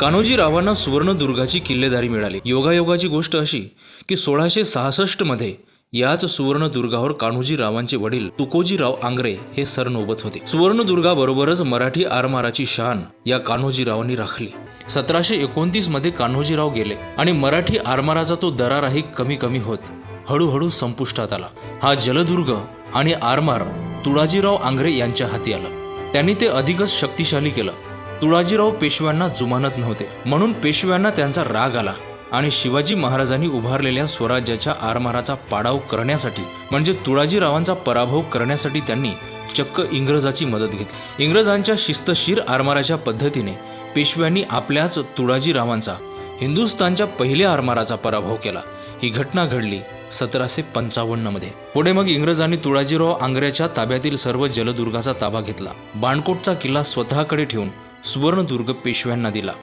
कान्होजीरावांना सुवर्णदुर्गाची किल्लेदारी मिळाली. योगायोगाची गोष्ट अशी की सोळाशे सहासष्टमध्ये याच सुवर्णदुर्गावर कान्होजीरावांचे वडील तुकोजीराव आंग्रे हे सरनोबत होते. सुवर्णदुर्गाबरोबरच मराठी आरमाराची शान या कान्होजीरावांनी राखली. सतराशे एकोणतीसमध्ये कान्होजीराव गेले आणि मराठी आरमाराचा तो दराराही कमी कमी होत हळूहळू संपुष्टात आला. हा जलदुर्ग आणि आरमार तुळाजीराव आंग्रे यांच्या हाती आला. त्यांनी ते अधिकच शक्तिशाली केलं. तुळाजीराव पेशव्यांना जुमानत नव्हते. म्हणून पेशव्यांना त्यांचा राग आला आणि शिवाजी महाराजांनी उभारलेल्या स्वराज्याच्या आरमाराचा पाडाव करण्यासाठी म्हणजे तुळाजीरावांचा पराभव करण्यासाठी त्यांनी चक्क इंग्रजाची मदत घेतली. इंग्रजांच्या शिस्तशीर आरमाराच्या पद्धतीने पेशव्यांनी आपल्याच तुळाजीरावांचा हिंदुस्थानच्या पहिल्या आरमाराचा पराभव केला. ही घटना घडली सतराशे पंचावन्नमध्ये पुढे मग इंग्रजांनी तुळाजीराव आंग्र्याच्या ताब्यातील सर्व जलदुर्गाचा ताबा घेतला. बाणकोटचा किल्ला स्वतःकडे ठेवून सुवर्णदुर्ग पेशव्यांना दिला.